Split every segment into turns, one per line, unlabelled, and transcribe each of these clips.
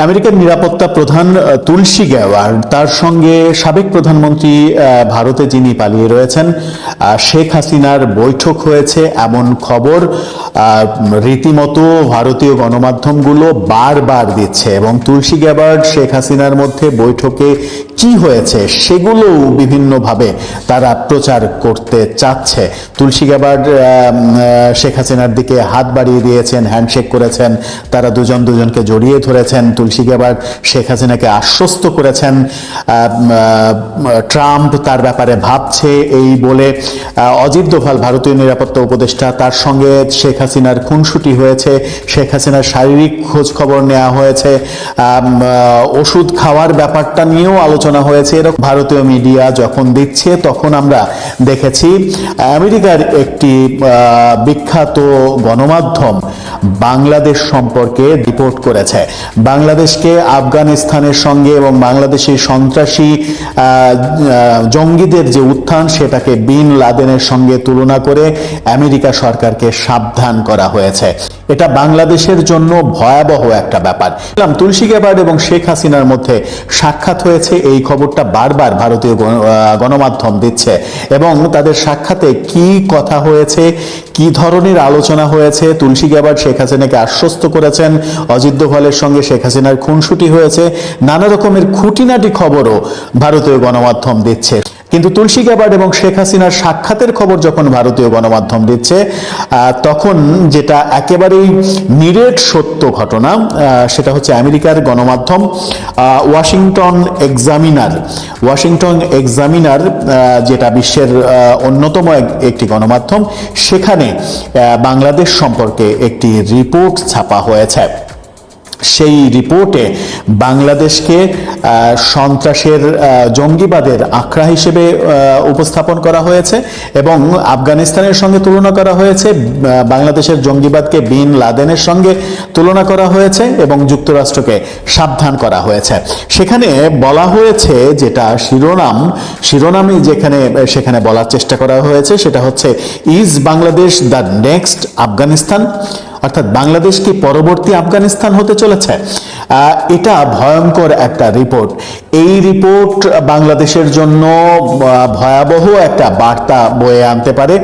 আমেরিকার নিরাপত্তা প্রধান তুলসী গ্যাওয়ার তার সঙ্গে সাবেক প্রধানমন্ত্রী ভারতে যিনি পালিয়ে রয়েছেন শেখ হাসিনার বৈঠক হয়েছে এমন খবর রীতিমতো ভারতীয় গণমাধ্যমগুলো বারবার দিচ্ছে এবং তুলসী গ্যাবার্ড শেখ হাসিনার মধ্যে বৈঠকে কি হয়েছে সেগুলো বিভিন্নভাবে তারা প্রচার করতে চাচ্ছে। তুলসী আহ, শেখ হাসিনার দিকে হাত বাড়িয়ে দিয়েছেন হ্যান্ডশেক করেছেন তারা দুজন দুজনকে জড়িয়ে ধরেছেন তুলসী গ্যাবার্ড শেখ হাসিনাকে আশ্বস্ত করেছেন। ট্রাম্প তার ব্যাপারে ভাবছে এই বলে। অজিত দোভাল, ভারতীয় নিরাপত্তা উপদেষ্টা, তার সঙ্গে শেখ হাসিনার খুনসুটি হয়েছে। শেখ হাসিনার শারীরিক খোঁজ খবর নেওয়া হয়েছে ওষুধ খাওয়ার ব্যাপারটা নিয়েও আলোচনা হয়েছে। এরকম ভারতীয় মিডিয়া যখন দিচ্ছে তখন আমরা দেখেছি, আমেরিকার একটি বিখ্যাত গণমাধ্যম বাংলাদেশ সম্পর্কে রিপোর্ট করেছে। বাংলাদেশকে আফগানিস্তানের সঙ্গে এবং বাংলাদেশি সন্ত্রাসী জঙ্গিদের যে উত্থান, সেটাকে বিন লাদেনের সঙ্গে তুলনা করে আমেরিকা সরকারকে সাবধান করা হয়েছে। এটা বাংলাদেশের জন্য ভয়াবহ একটা ব্যাপার। তুলসী গ্যাবার্ড এবং শেখ হাসিনার মধ্যে সাক্ষাৎ হয়েছে, এই খবরটা বারবার ভারতীয় গণমাধ্যম দিচ্ছে। এবং তাদের সাক্ষাতে কি কথা হয়েছে, কি ধরনের আলোচনা হয়েছে, তুলসী গ্যাবার্ড শেখ হাসিনাকে আশ্বস্ত করেছেন, অজিত দোভালের সঙ্গে শেখ হাসিনার খুনসুটি হয়েছে, নানা রকমের খুঁটিনাটি খবরও ভারতীয় গণমাধ্যম দিচ্ছে। কিন্তু তুলসী গ্যাবার্ড এবং শেখ হাসিনার সাক্ষাতের খবর যখন ভারতীয় গণমাধ্যম দিচ্ছে তখন যেটা একেবারেই নিরেট সত্য ঘটনা সেটা হচ্ছে আমেরিকার গণমাধ্যম ওয়াশিংটন এক্সামিনার। ওয়াশিংটন এক্সামিনার যেটা বিশ্বের অন্যতম একটি গণমাধ্যম, সেখানে বাংলাদেশ সম্পর্কে একটি রিপোর্ট ছাপা হয়েছে। সেই রিপোর্টে বাংলাদেশকে সন্ত্রাসের জঙ্গিবাদের আখড়া হিসেবে উপস্থাপন করা হয়েছে এবং আফগানিস্তানের সঙ্গে তুলনা করা হয়েছে বাংলাদেশের জঙ্গিবাদকে বিন লাদেনের সঙ্গে তুলনা করা হয়েছে এবং যুক্তরাষ্ট্রকে সাবধান করা হয়েছে। সেখানে বলা হয়েছে যেটা শিরোনাম শিরোনামই যেখানে, সেখানে বলার চেষ্টা করা হয়েছে সেটা হচ্ছে, is Bangladesh the next Afghanistan? অর্থাৎ বাংলাদেশ কি পরবর্তী আফগানিস্তান হতে চলেছে? এটা ভয়ঙ্কর একটা রিপোর্ট। এই রিপোর্ট বাংলাদেশের জন্য ভয়াবহ একটা বার্তা বয়ে আনতে পারে।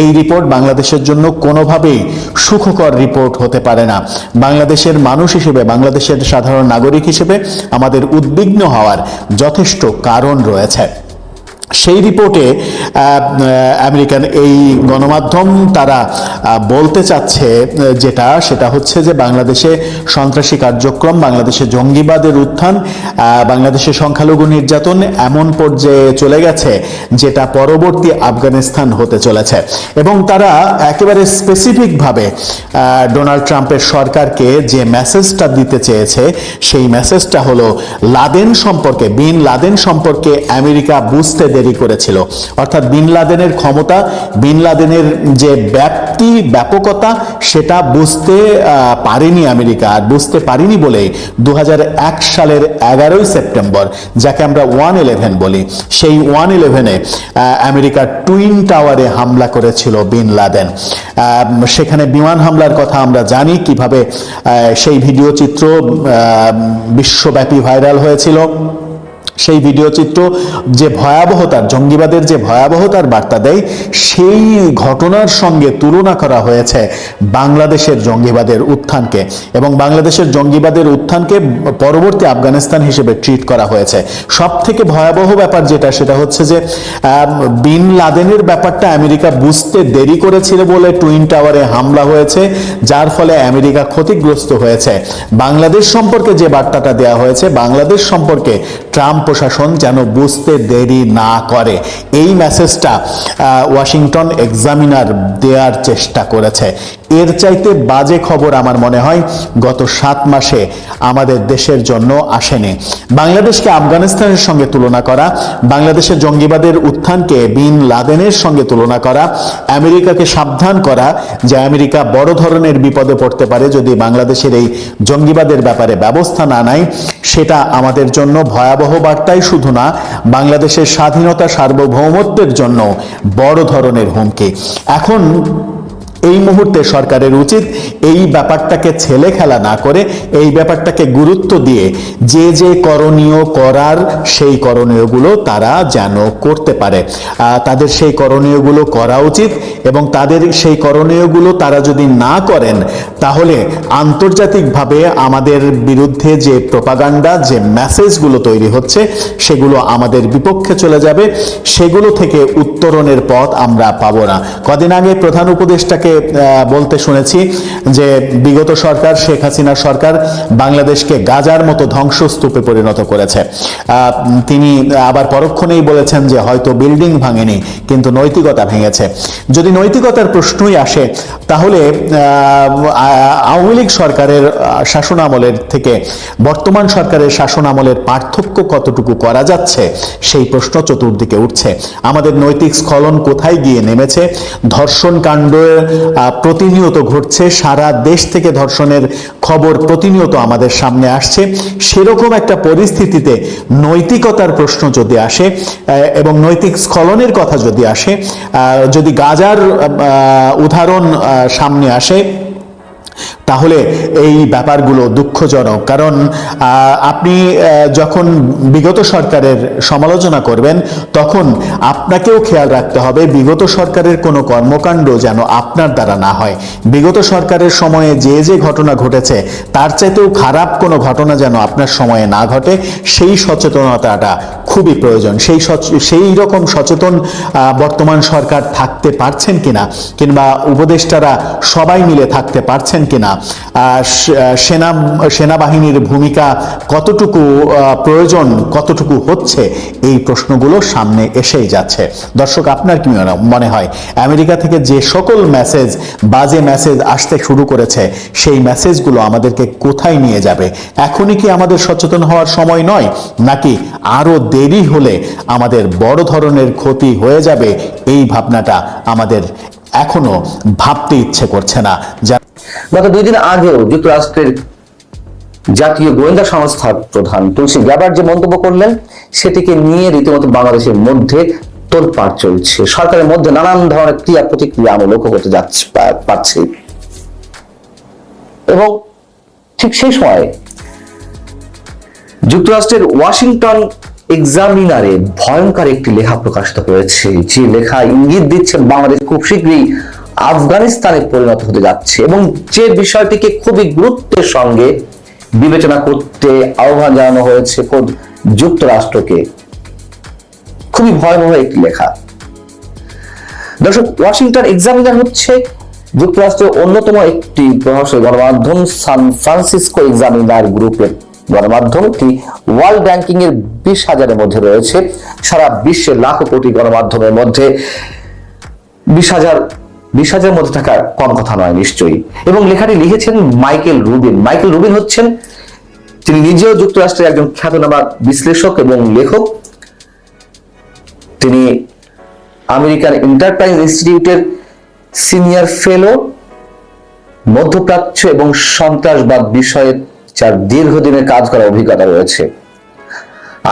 এই রিপোর্ট বাংলাদেশের জন্য কোনোভাবেই সুখকর রিপোর্ট হতে পারে না। বাংলাদেশের মানুষ হিসেবে, বাংলাদেশের সাধারণ নাগরিক হিসেবে আমাদের উদ্বিগ্ন হওয়ার যথেষ্ট কারণ রয়েছে। সেই রিপোর্টে আমেরিকান এই গণমাধ্যম তারা বলতে চাচ্ছে যেটা, সেটা হচ্ছে যে বাংলাদেশে সন্ত্রাসী কার্যক্রম, বাংলাদেশে জঙ্গিবাদের উত্থান বাংলাদেশে সংখ্যালঘু নির্যাতন এমন পর্যায়ে চলে গেছে যেটা পরবর্তী আফগানিস্তান হতে চলেছে। এবং তারা একেবারে স্পেসিফিকভাবে ডোনাল্ড ট্রাম্পের সরকারকে যে মেসেজটা দিতে চেয়েছে, সেই মেসেজটা হলো, লাদেন সম্পর্কে, বিন লাদেন সম্পর্কে আমেরিকা বুঝতে দেরি করেছিল। অর্থাৎ বিন লাদেনের ক্ষমতা, বিন লাদেনের যে ব্যাপ্তি, ব্যাপকতা, সেটা বুঝতে পারেনি আমেরিকা, আর বুঝতে পারিনি বলে দু সালের এগারোই সেপ্টেম্বর, যাকে আমরা ওয়ান ইলেভেন বলি, সেই ওয়ান ইলেভেনে আমেরিকার টুইন টাওয়ারে হামলা করেছিল বিন লাদেন। সেখানে বিমান হামলার কথা আমরা জানি কীভাবে সেই ভিডিও চিত্র বিশ্বব্যাপী ভাইরাল হয়েছিল। সেই ভিডিও চিত্র যে ভয়াবহতার, জঙ্গিবাদের যে ভয়াবহতার বার্তা দেয়, সেই ঘটনার সঙ্গে তুলনা করা হয়েছে বাংলাদেশের জঙ্গিবাদের উত্থানকে এবং বাংলাদেশের জঙ্গিবাদের উত্থানকে পরবর্তী আফগানিস্তান হিসেবে ট্রিট করা হয়েছে। সব থেকে ভয়াবহ ব্যাপার যেটা, সেটা হচ্ছে যে বিন লাদেনের ব্যাপারটা আমেরিকা বুঝতে দেরি করেছিল বলে টুইন টাওয়ারে হামলা হয়েছে, যার ফলে আমেরিকা ক্ষতিগ্রস্ত হয়েছে। বাংলাদেশ সম্পর্কে যে বার্তাটা দেওয়া হয়েছে, বাংলাদেশ সম্পর্কে ট্রাম্প প্রশাসন যেন বুঝতে দেরি না করে। এই মেসেজটা ওয়াশিংটন এক্সামিনার দেওয়ার চেষ্টা করেছে। এর চাইতে বাজে খবর আমার মনে হয় গত সাত মাসে আমাদের দেশের জন্য আসেনি। বাংলাদেশকে আফগানিস্তানের সঙ্গে তুলনা করা, বাংলাদেশের জঙ্গিবাদের উত্থানকে বিন লাদেনের সঙ্গে তুলনা করা, আমেরিকাকে সাবধান করা, যে আমেরিকা বড় ধরনের বিপদে পড়তে পারে যদি বাংলাদেশের এই জঙ্গিবাদের ব্যাপারে ব্যবস্থা না নেয়, সেটা আমাদের জন্য ভয়াবহ বার্তাই শুধু না বাংলাদেশের স্বাধীনতা সার্বভৌমত্বের জন্য বড় ধরনের হুমকি। এখন এই মুহূর্তে সরকারের উচিত এই ব্যাপারটাকে ছেলে খেলা না করে, এই ব্যাপারটাকে গুরুত্ব দিয়ে যে যে করণীয় করার সেই করণীয়গুলো তারা যেন করতে পারে। তাদের সেই করণীয়গুলো করা উচিত এবং তাদের সেই করণীয়গুলো তারা যদি না করেন, তাহলে আন্তর্জাতিকভাবে আমাদের বিরুদ্ধে যে প্রপাগান্ডা, যে মেসেজগুলো তৈরি হচ্ছে, সেগুলো আমাদের বিপক্ষে চলে যাবে। সেগুলো থেকে উত্তরণের পথ আমরা পাবো না। কদিন আগে প্রধান উপদেষ্টাকে বলতে শুনেছি যে বিগত সরকার শেখ হাসিনা সরকার বাংলাদেশকে গাজার মতো ধ্বংসস্তূপে পরিণত করেছে। তিনি আবার পরক্ষণেই বলেছেন যে হয়তো বিল্ডিং ভাঙেনি কিন্তু নৈতিকতা ভেঙেছে। যদি নৈতিকতার প্রশ্নই আসে তাহলে আওয়ামী লীগ সরকারের শাসন আমলের থেকে বর্তমান সরকারের শাসন আমলের পার্থক্য কতটুকু করা যাচ্ছে সেই প্রশ্ন চতুর্দিকে উঠছে। আমাদের নৈতিক স্খলন কোথায় গিয়ে নেমেছে? ধর্ষণ কাণ্ড আহ, প্রতিনিয়ত ঘটছে। সারা দেশ থেকে ধর্ষণের খবর প্রতিনিয়ত আমাদের সামনে আসছে। সেরকম একটা পরিস্থিতিতে নৈতিকতার প্রশ্ন যদি আসে এবং নৈতিক স্খলনের কথা যদি আসে যদি গাজার উদাহরণ সামনে আসে তাহলে এই ব্যাপারগুলো দুঃখজনক। কারণ আপনি যখন বিগত সরকারের সমালোচনা করবেন, তখন আপনাকেও খেয়াল রাখতে হবে, বিগত সরকারের কোনো কর্মকাণ্ড যেন আপনার দ্বারা না হয়। বিগত সরকারের সময়ে যে যে ঘটনা ঘটেছে, তার চাইতেও খারাপ কোনো ঘটনা যেন আপনার সময়ে না ঘটে, সেই সচেতনতাটা খুবই প্রয়োজন। সেই সেই রকম সচেতন বর্তমান সরকার থাকতে পারছেন কিনা, কিংবা উপদেষ্টারা সবাই মিলে থাকতে পারছেন কিনা সেনা, সেনাবাহিনীর ভূমিকা কতটুকু প্রয়োজন, কতটুকু হচ্ছে? এই প্রশ্নগুলো সামনে এসেই যাচ্ছে। দর্শক, আপনার কি মনে- হয়, আমেরিকা থেকে যে সকল মেসেজ বাজে মেসেজ আসতে শুরু করেছে, সেই মেসেজগুলো আমাদেরকে কোথায় নিয়ে যাবে? এখনই কি আমাদের সচেতন হওয়ার সময় নয়? নাকি আরও দেরি হলে আমাদের বড় ধরনের ক্ষতি হয়ে যাবে? এই ভাবনাটা আমাদের এখনও ভাবতে ইচ্ছে করছে না। যা
গত দুই দিন আগেও যুক্তরাষ্ট্রের জাতীয় গোয়েন্দা সংস্থার প্রধান তুলসী গ্যাবার যে মন্তব্য করলেন, সেটিকে নিয়ে রীতিমতো বাংলাদেশের মধ্যে তোলপাড় চলছে। সরকারের মধ্যে নানান ধরনের ক্রিয়া প্রতিক্রিয়া আমরা লক্ষ্য করতে যাচ্ছি পাচ্ছি। এবং ঠিক সেই সময় যুক্তরাষ্ট্রের ওয়াশিংটন এক্সামিনারে ভয়ঙ্কর একটি লেখা প্রকাশিত হয়েছে। যে লেখা ইঙ্গিত দিচ্ছে বাংলাদেশ খুব শীঘ্রই আফগানিস্তানে পরিণত হতে যাচ্ছে এবং যে বিষয়টিকে খুবই গুরুত্বের সঙ্গে বিবেচনা করতে আহ্বান জানানো হয়েছে খোদ যুক্তরাষ্ট্রকে। খুবই ভয়াবহ একটি লেখা। দর্শক, ওয়াশিংটন এক্সামিনার হচ্ছে যুক্তরাষ্ট্রের অন্যতম একটি প্রভাবশালী গণমাধ্যম সান ফ্রান্সিসকো এক্সামিনার গ্রুপের গণমাধ্যম। এটি ওয়ার্ল্ড র্যাঙ্কিং এর বিশ হাজারের মধ্যে রয়েছে। সারা বিশ্বের লাখো কোটি গণমাধ্যমের মধ্যে বিশ হাজার বিশ হাজারের মধ্যে থাকা কম কথা নয় নিশ্চয়ই। এবং লেখাটি লিখেছেন মাইকেল রুবিন। মাইকেল রুবিন হচ্ছেন তিনি নিজেও যুক্তরাষ্ট্রের একজন খ্যাতনামা বিশ্লেষক এবং লেখক। তিনি আমেরিকান এন্টারপ্রাইজ ইনস্টিটিউটের সিনিয়র ফেলো, মধ্যপ্রাচ্য এবং সন্ত্রাসবাদ বিষয়ে যার দীর্ঘদিনের কাজ করার অভিজ্ঞতা রয়েছে।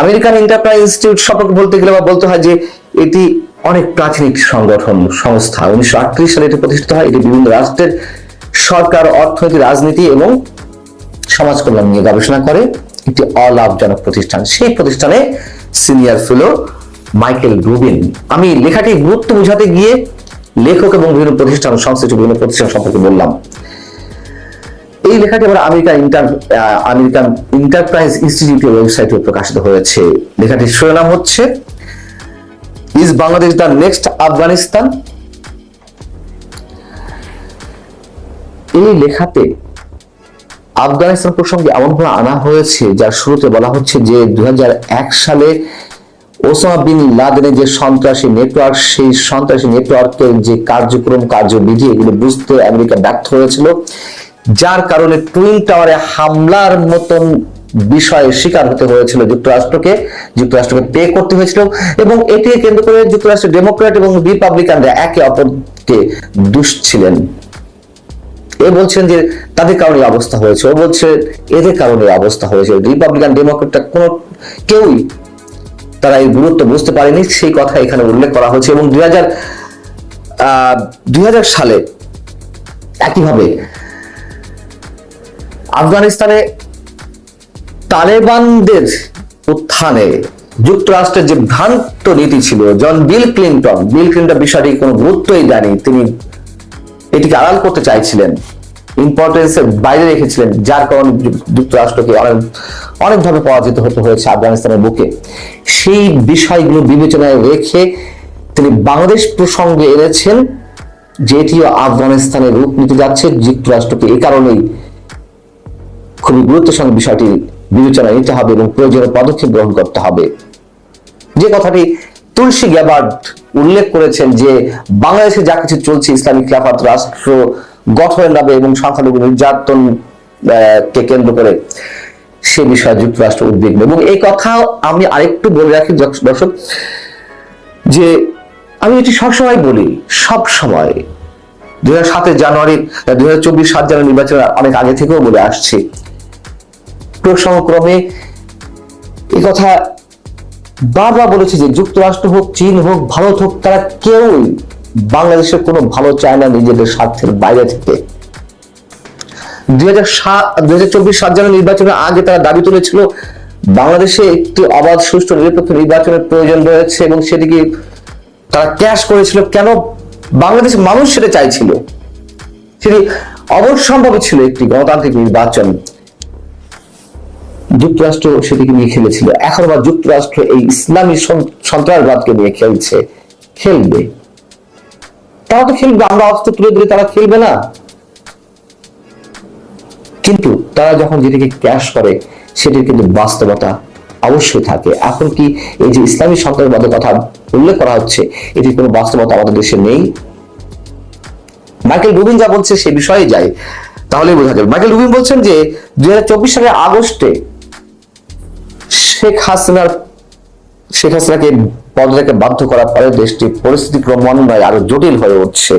আমেরিকান এন্টারপ্রাইজ ইনস্টিটিউট সম্পর্কে বলতে গেলে বা বলতে হয় যে এটি অনেক প্রাচীন একটি সংগঠন, সংস্থা উনিশশো আটত্রিশ সালে এটি প্রতিষ্ঠিত হয়। এটি বিভিন্ন রাষ্ট্রের সরকার, অর্থনীতি, রাজনীতি এবং সমাজ কল্যাণ নিয়ে গবেষণা করে। একটি অলাভজনক প্রতিষ্ঠান। সেই প্রতিষ্ঠানে সিনিয়র ফেলো মাইকেল রুবিন। আমি লেখাটি গুরুত্ব বোঝাতে গিয়ে লেখক এবং বিভিন্ন প্রতিষ্ঠান, সংশ্লিষ্ট বিভিন্ন প্রতিষ্ঠান সম্পর্কে বললাম। এই লেখাটি আবার আমেরিকান ইন্টার আমেরিকান ইন্টারপ্রাইজ ইনস্টিটিউটের ওয়েবসাইটে প্রকাশিত হয়েছে। লেখাটির শিরোনাম হচ্ছে is Bangladesh the next Afghanistan? এই লেখাতে আফগানিস্তান প্রসঙ্গে এমনভাবে আনা হয়েছে, যার শুরুতে বলা হচ্ছে যে দুই হাজার এক সালে ওসামা বিন লাদেনের যে সন্ত্রাসী নেটওয়ার্ক, সেই সন্ত্রাসী নেটওয়ার্কের যে কার্যক্রম, কার্যবিধি, এগুলো বুঝতে আমেরিকা ব্যর্থ হয়েছিল। যার কারণে টুইন টাওয়ারে হামলার মতন বিষয়ে শিকার হতে হয়েছিল যুক্তরাষ্ট্রকে যুক্তরাষ্ট্রকে পে করতে হয়েছিল এবং এটিকে কেন্দ্র করে যুক্তরাষ্ট্রের ডেমোক্রেট এবং রিপাবলিকানরা একে অপরকে দুষছিলেন এ বলছেন যে তাদের কারণে অবস্থা হয়েছে। ও বলছে এদের কারণে অবস্থা হয়েছে। রিপাবলিকান ডেমোক্রেটটা কোনো কেউই তারা এই গুরুত্ব বুঝতে পারেনি। সেই কথা এখানে উল্লেখ করা হয়েছে এবং দুই হাজার দুই হাজার সালে একইভাবে আফগানিস্তানে তালেবানদের উত্থানে যুক্তরাষ্ট্রের যে ভ্রান্ত নীতি ছিল, জন বিল ক্লিন্টন বিল ক্লিন্টন বিষয়টি কোনো গুরুত্বই দেয়নি, তিনি এটিকে আড়াল করতে চাইছিলেন ইম্পর্টেন্সের বাইরে রেখেছিলেন, যার কারণে যুক্তরাষ্ট্রকে অনেক, অনেকভাবে পরাজিত হতে হয়েছে আফগানিস্তানের বুকে। সেই বিষয়গুলো বিবেচনায় রেখে তিনি বাংলাদেশ প্রসঙ্গে এনেছেন যেটিও আফগানিস্তানের রূপ নিতে যাচ্ছে, যুক্তরাষ্ট্রকে এ কারণেই খুবই গুরুত্বের সঙ্গে বিষয়টি বিবেচনায় নিতে হবে এবং প্রয়োজনীয় পদক্ষেপ গ্রহণ করতে হবে। যে কথাটি তুলসী গ্যাবার্ড উল্লেখ করেছেন যে, বাংলাদেশে যা কিছু চলছে, ইসলামিক খিলাফত, রাষ্ট্র গঠনের নামে এবং সংখ্যালঘু নির্যাতন কে কেন্দ্র করে সে বিষয়ে যুক্তরাষ্ট্র উদ্বিগ্ন। এবং এই কথা আমি আরেকটু বলে রাখি দর্শক, যে আমি এটি সবসময় বলি সব সময় দুই হাজার সাতের জানুয়ারি দুই হাজার চব্বিশ সাত জানুয়ারি নির্বাচনের অনেক আগে থেকেও বলে আসছি। প্রসঙ্গক্রমে কথা বারবার বলেছে যে যুক্তরাষ্ট্র হোক, চীন হোক, ভারত হোক, তারা কেউই বাংলাদেশের কোনো ভালো চায় না নিজেদের স্বার্থের বাইরে থেকে। দুই হাজার সাত দুই হাজার চব্বিশ সাত জানুয়ারি নির্বাচনের আগে তারা দাবি তুলেছিল, বাংলাদেশে একটি অবাধ সুষ্ঠু নিরপেক্ষ নির্বাচনের প্রয়োজন রয়েছে এবং সেটিকে তারা ক্যাশ করেছিল। কেন? বাংলাদেশের মানুষ সেটা চাইছিল। সেটি অবশ্যম্ভাবী ছিল একটি গণতান্ত্রিক নির্বাচন। যুক্তরাষ্ট্র সেটিকে নিয়ে খেলেছিল। এখন আবার যুক্তরাষ্ট্র এই ইসলামী সন- সন্ত্রাসবাদকে নিয়ে খেলছে। খেলবে। তারা তো খেলবে, আমরা অস্ত্র তুলে দিলে তারা খেলবে না। কিন্তু তারা যখন যেটিকে ক্যাশ করে সেটির কিন্তু বাস্তবতা অবশ্যই থাকে। এখন কি এই যে ইসলামী সন্ত্রাসবাদের কথা উল্লেখ করা হচ্ছে এটির কোনো বাস্তবতা আমাদের দেশে নেই? মাইকেল রুবিন যা বলছে সে বিষয়ে যায় তাহলে বোঝা যাবে। মাইকেল রুবিন বলছেন যে দুই হাজার চব্বিশ সালের আগস্টে শেখ হাসিনার, শেখ হাসিনাকে পদত্যাগে বাধ্য করার পরে দেশটির পরিস্থিতি ক্রমান্বয়ে আরও জটিল হয়ে উঠছে।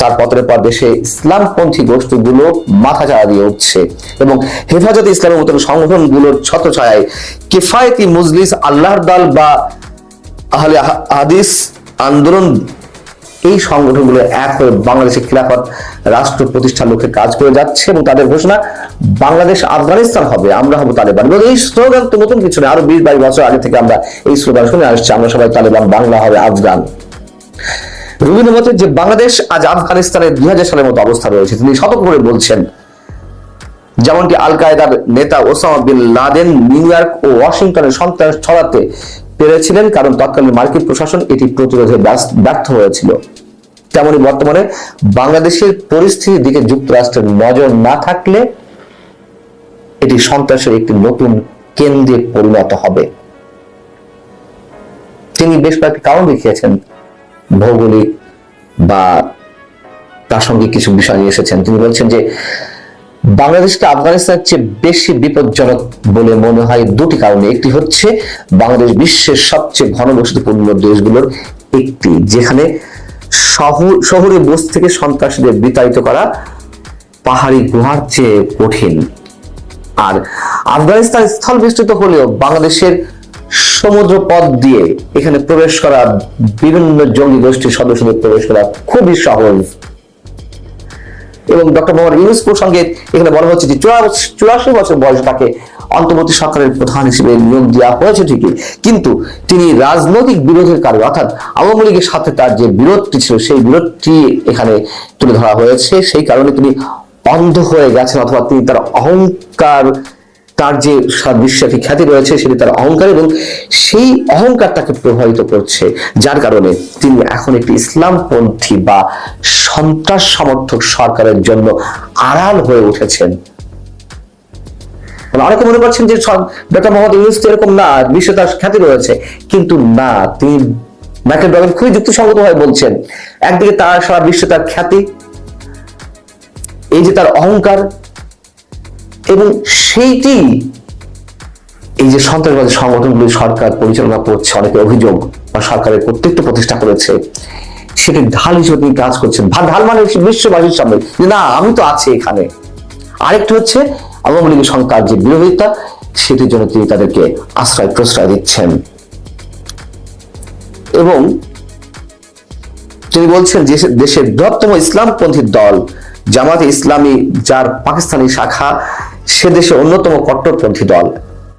তার পতনের পর দেশে ইসলামপন্থী গোষ্ঠীগুলো মাথা চাড়া দিয়ে উঠছে এবং হেফাজতে ইসলামের মতন সংগঠনগুলোর ছত্রছায়ায় কিফায়তি মুজলিস, আল্লাহর দল বা আহলে হাদিস আন্দোলন এই সংগঠনগুলো এক হয়ে বাংলাদেশের খিলাফত রাষ্ট্র প্রতিষ্ঠার লক্ষ্যে কাজ করে যাচ্ছে এবং তাদের ঘোষণা বাংলাদেশ আফগানিস্তান হবে, আমরা হব তালেবান। এবং এই স্লোগান তো নতুন কিছু না আরও বিশ বাইশ বছর আগে থেকে আমরা এই স্লোগান শুনে আসছি, আমরা সবাই তালেবান, বাংলা হবে আফগান। রবীন্দ্র মতে যে বাংলাদেশ আজ আফগানিস্তানের দুই হাজার সালের মতো অবস্থা রয়েছে, তিনি সতর্ক করে বলছেন, যেমনটি আল কায়দার নেতা Osama bin Laden New York ও ওয়াশিংটনে সন্ত্রাস ছড়াতে পেরেছিলেন, কারণ তৎকালীন মার্কিন প্রশাসন এটি প্রতিরোধে ব্যর্থ হয়েছিল। তেমনি বর্তমানে বাংলাদেশের পরিস্থিতির দিকে যুক্তরাষ্ট্রের নজর না থাকলে এটি সন্ত্রাসের একটি নতুন কেন্দ্রে পরিণত হবে। তিনি বেশ কয়েকটি কারণ দেখিয়েছেন, ভৌগোলিক বা প্রাসঙ্গিক কিছু বিষয় নিয়ে এসেছেন। তিনি বলছেন যে বাংলাদেশকে আফগানিস্তানের চেয়ে বেশি বিপজ্জনক বলে মনে হয় দুটি কারণে। একটি হচ্ছে, বাংলাদেশ বিশ্বের সবচেয়ে ঘনবসতিপূর্ণ দেশগুলোর একটি, যেখানে শহর শহরে বসতি থেকে সন্ত্রাসীদের বিতাড়িত করা পাহাড়ি গুহার চেয়ে কঠিন। আর আফগানিস্তান স্থল বিস্তৃত হলেও বাংলাদেশের সমুদ্র পথ দিয়ে এখানে প্রবেশ করা বিভিন্ন জঙ্গি গোষ্ঠীর সদস্যদের প্রবেশ করা খুবই সহজ। এবং ডক্টর মোহাম্মদ ইউনুস প্রসঙ্গে এখানে বলা হচ্ছে যে চুরাশি বছর বয়স তাকে অন্তর্বর্তী সরকারের প্রধান হিসেবে নিয়োগ দেওয়া হয়েছে ঠিকই। কিন্তু তিনি রাজনৈতিক বিরোধের কারণে, অর্থাৎ আওয়ামী লীগের সাথে তার যে বিরোধটি ছিল, সেই বিরোধটি এখানে তুলে ধরা হয়েছে। সেই কারণে তিনি অন্ধ হয়ে গেছেন, অথবা তিনি তার অহংকার তার যে সারা বিশ্বে একটি খ্যাতি রয়েছে সেটি তার অহংকার এবং সেই অহংকার তাকে প্রভাবিত করছে। যার কারণে তিনি এখন একটি ইসলামপন্থী বা সন্ত্রাস সমর্থক সরকারের জন্য আড়াল হয়ে উঠেছেন। মানে অনেকে মনে করছেন যে ডক্টর মোহাম্মদ ইউনুস তো এরকম না, বিশ্ব তার খ্যাতি রয়েছে। কিন্তু না, তিনি মাইকেল ডগন খুবই যুক্তিসঙ্গত ভাবে বলছেন, একদিকে তার সারা বিশ্বে তার খ্যাতি, এই যে তার অহংকার এবং সেইটি এই যে সন্ত্রাসবাদী সংগঠনগুলি সরকার পরিচালনা করছে, অনেকে অভিযোগ বা সরকারের কর্তৃত্ব প্রতিষ্ঠা করেছে, সেটি ঢাল হিসেবে তিনি কাজ করছেন। ঢাল মানে বিশ্ববাসীর সামনে। যে না, আমি তো আছি এখানে। আরেকটি হচ্ছে আওয়ামী লীগের তার যে বিরোধিতা, সেটির জন্য তিনি তাদেরকে আশ্রয় প্রশ্রয় দিচ্ছেন। এবং তিনি বলছেন যে দেশের বৃহত্তম ইসলামপন্থী দল, জামাতে ইসলামী, যার পাকিস্তানি শাখা সে দেশে অন্যতম কট্টরপন্থী দল।